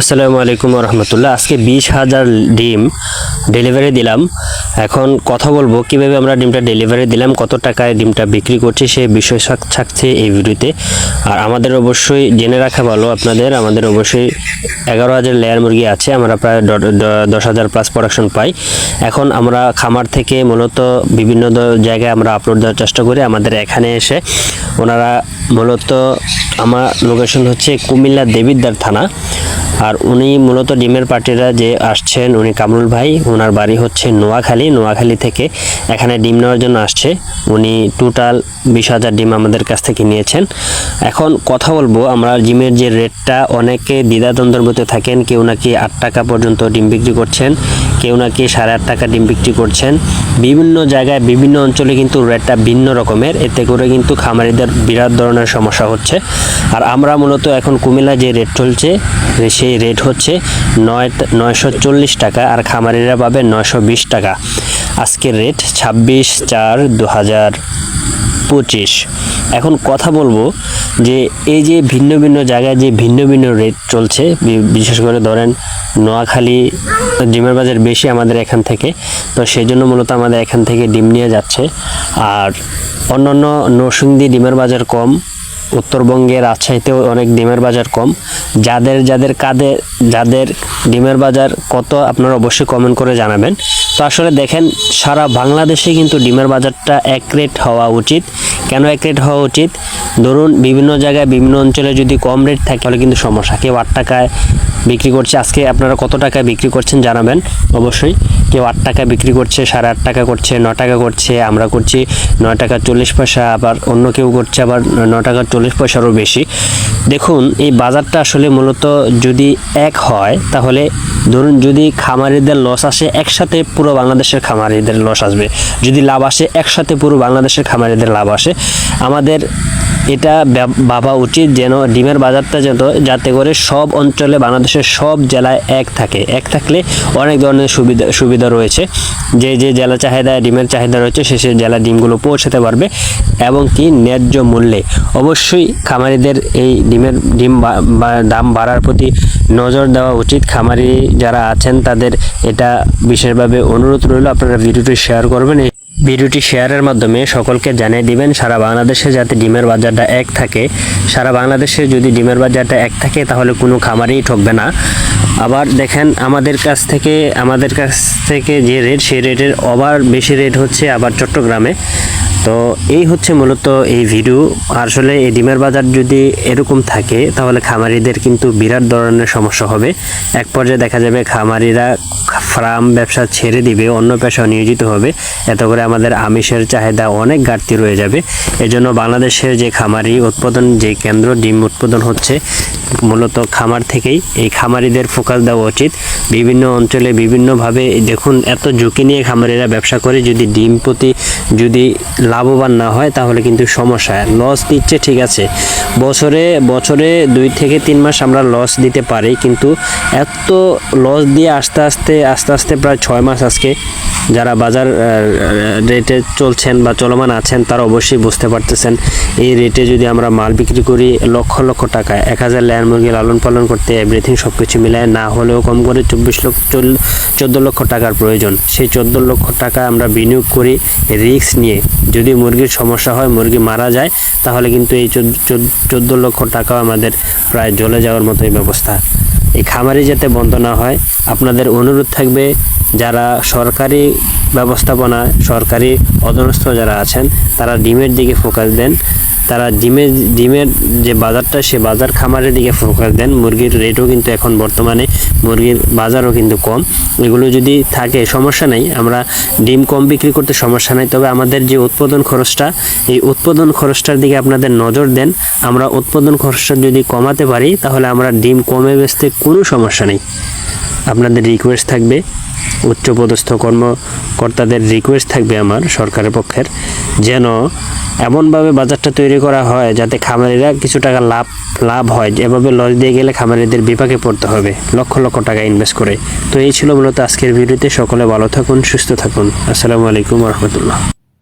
আসসালামু আলাইকুম রহমতুল্লাহ আজকে বিশ হাজার ডিম ডেলিভারি দিলাম। এখন কথা বলব কীভাবে আমরা ডিমটা ডেলিভারি দিলাম, কত টাকায় ডিমটা বিক্রি করছি সেই বিষয় থাকছে এই ভিডিওতে। আর আমাদের অবশ্যই জেনে রাখা ভালো আপনাদের, আমাদের অবশ্যই এগারো হাজার লেয়ার মুরগি আছে, আমরা প্রায় দশ হাজার প্লাস প্রোডাকশন পাই। এখন আমরা খামার থেকে মূলত বিভিন্ন জায়গায় আমরা আপলোড দেওয়ার চেষ্টা করি। আমাদের এখানে এসে ওনারা মূলত আমার লোকেশন হচ্ছে কুমিল্লা দেবিদ্বার থানা। আর উনি মূলত ডিমের পার্টিরা যে আসছেন, উনি কামরুল ভাই ওনার বাড়ি হচ্ছে নোয়াখালী। নোয়াখালী থেকে এখানে ডিম নেওয়ার জন্য আসছে। উনি টোটাল বিশ হাজার ডিম আমাদের কাছ থেকে নিয়েছেন। এখন কথা বলব, আমরা ডিমের যে রেটটা অনেকে দ্বিধাদ্বন্দ্বের মধ্যে থাকেন, কেউ নাকি আট টাকা পর্যন্ত ডিম বিক্রি করছেন। কেউ নাকি সাড়ে আট টাকা ডিম বিক্রি করছেন। বিভিন্ন জায়গায়, বিভিন্ন অঞ্চলে কিন্তু রেটটা ভিন্ন রকমের। এতে করে কিন্তু খামারিদের বিরাট ধরনের সমস্যা হচ্ছে। আর আমরা মূলত এখন কুমিল্লা যে রেট চলছে সেই রেট হচ্ছে নয় নয়শো চল্লিশ টাকা আর খামারিরা পাবে নয়শো বিশ টাকা। আজকের রেট ছাব্বিশ চার দু হাজার পঁচিশ। এখন কথা বলব যে এই যে ভিন্ন ভিন্ন জায়গায় যে ভিন্ন ভিন্ন রেট চলছে বিশেষ করে ধরেন নোয়াখালী ডিমের বাজার বেশি আমাদের এখান থেকে, তো সেই জন্য মূলত আমাদের এখান থেকে ডিম নিয়ে যাচ্ছে। আর অন্যান্য নরসিংদী ডিমের বাজার কম উত্তরবঙ্গে রাজশাহীতেও অনেক ডিমের বাজার কম। যাদের যাদের কাদের যাদের ডিমের বাজার কত আপনারা অবশ্যই কমেন্ট করে জানাবেন। তো আসলে দেখেন, সারা বাংলাদেশে কিন্তু ডিমের বাজারটা এক রেট হওয়া উচিত। কেন এক রেট হওয়া উচিত? ধরুন, বিভিন্ন জায়গায়, বিভিন্ন অঞ্চলে যদি কম রেট থাকে, তাহলে কিন্তু সমস্যা। কেউ আট টাকায় বিক্রি করছে, আজকে আপনারা কত টাকায় বিক্রি করছেন জানাবেন, অবশ্যই। কেউ আট টাকা বিক্রি করছে, সাড়ে আট টাকা করছে, ন টাকা করছে, আমরা করছি নয় টাকা চল্লিশ পয়সা, আবার অন্য কেউ করছে, আবার ন টাকা চল্লিশ পয়সারও বেশি। দেখুন, এই বাজারটা আসলে মূলত যদি এক হয়, তাহলে ধরুন যদি খামারিদের লস আসে, একসাথে পুরো বাংলাদেশের খামারিদের লস আসবে। যদি লাভ আসে, একসাথে পুরো বাংলাদেশের খামারিদের লাভ আসে। আমাদের এটা ভাবা উচিত যেন ডিমের বাজারটা যেন যাতে করে সব অঞ্চলে বাংলাদেশের সব জেলায় এক থাকে। এক থাকলে অনেক ধরনের সুবিধা সুবিধা রয়েছে। যে যে জেলা চাহিদা, ডিমের চাহিদা রয়েছে, সে সে জেলা ডিমগুলো পৌঁছাতে পারবে এবং কি ন্যায্য মূল্যে। অবশ্যই খামারিদের এই ডিমের, ডিম দাম বাড়ার প্রতি নজর দেওয়া উচিত। খামারি যারা আছেন, তাদের এটা বিশেষভাবে অনুরোধ রইল। আপনারা ভিডিওটি শেয়ার করবেন। ভিডিওটি শেয়ারের মাধ্যমে সকলকে জানিয়ে দিবেন, সারা বাংলাদেশে যাতে ডিমের বাজারটা এক থাকে। সারা বাংলাদেশে যদি ডিমের বাজারটা এক থাকে, তাহলে কোনো খামারই ঠকবে না। আবার দেখেন, আমাদের কাছ থেকে, আমাদের কাছ থেকে যে রেট সেই রেটের ওভার বেশি রেট হচ্ছে আবার চট্টগ্রামে। তো এই হচ্ছে মূলত এই ভিডিও আসলে এই ডিমের বাজার যদি এরকম থাকে, তাহলে খামারিদের কিন্তু বিরাট ধরনের সমস্যা হবে। এক পর্যায়ে দেখা যাবে খামারিরা ফার্ম ব্যবসা ছেড়ে দিবে, অন্য পেশা নিয়োজিত হবে। এত করে আমাদের আমিষের চাহিদা অনেক ঘাটতি রয়ে যাবে। এজন্য বাংলাদেশের যে খামারি উৎপাদন, যে কেন্দ্র ডিম উৎপাদন হচ্ছে, মূলত খামার থেকেই এই খামারিদের ফোকাস দেওয়া উচিত। বিভিন্ন অঞ্চলে বিভিন্নভাবে দেখুন, এত ঝুঁকি নিয়ে খামারিরা ব্যবসা করে, যদি ডিম প্রতি যদি লাভবান না হয়, তাহলে কিন্তু সমস্যা। লস দিচ্ছে, ঠিক আছে। বছরে বছরে দুই থেকে তিন মাস আমরা লস দিতে পারি, কিন্তু এত লস দিয়ে আস্তে আস্তে আস্তে আস্তে প্রায় ছয় মাস আজকে যারা বাজার রেটে চলছেন বা চলমান আছেন, তারা অবশ্যই বুঝতে পারতেছেন। এই রেটে যদি আমরা মাল বিক্রি করি, লক্ষ লক্ষ টাকায় এক হাজার লেয়ার মুরগি লালন পালন করতে এভরিথিং সব কিছু মিলায়, না হলেও কম করে চব্বিশ লক্ষ চোদ্দ লক্ষ টাকার প্রয়োজন। সেই চোদ্দ লক্ষ টাকা আমরা বিনিয়োগ করি রিস্ক নিয়ে। যদি মুরগির সমস্যা হয়, মুরগি মারা যায়, তাহলে কিন্তু এই চোদ্দ লক্ষ টাকাও আমাদের প্রায় জ্বলে যাওয়ার মতোই ব্যবস্থা। এই খামারি যাতে বন্ধ না হয়, আপনাদের অনুরোধ থাকবে যারা সরকারি ব্যবস্থাপনা, সরকারি অধীনস্থ যারা আছেন, তারা ডিমের দিকে ফোকাস দেন। তারা ডিমের ডিমের যে বাজারটা, সে বাজার খামারের দিকে ফোকাস দেন। মুরগির রেটও কিন্তু এখন বর্তমানে, মুরগির বাজারও কিন্তু কম। এগুলো যদি থাকে, সমস্যা নেই। আমরা ডিম কম বিক্রি করতে সমস্যা নেই। তবে আমাদের যে উৎপাদন খরচটা, এই উৎপাদন খরচটার দিকে আপনাদের নজর দেন। আমরা উৎপাদন খরচটা যদি কমাতে পারি, তাহলে আমরা ডিম কমে বেচতে কোনো সমস্যা নেই। আপনাদের রিকোয়েস্ট থাকবে। উচ্চপদস্থ কর্মকর্তাদের রিকোয়েস্ট থাকবে আমার সরকারের পক্ষের, যেন এমনভাবে বাজারটা তৈরি করা হয় যাতে খামারিরা কিছু টাকা লাভ লাভ হয়। এভাবে লস দিয়ে গেলে খামারিদের বিপাকে পড়তে হবে, লক্ষ লক্ষ টাকা ইনভেস্ট করে। তো এই ছিল মূলত আজকের ভিডিওতে। সকলে ভালো থাকুন, সুস্থ থাকুন। আসসালামু আলাইকুম রহমতুল্লাহ।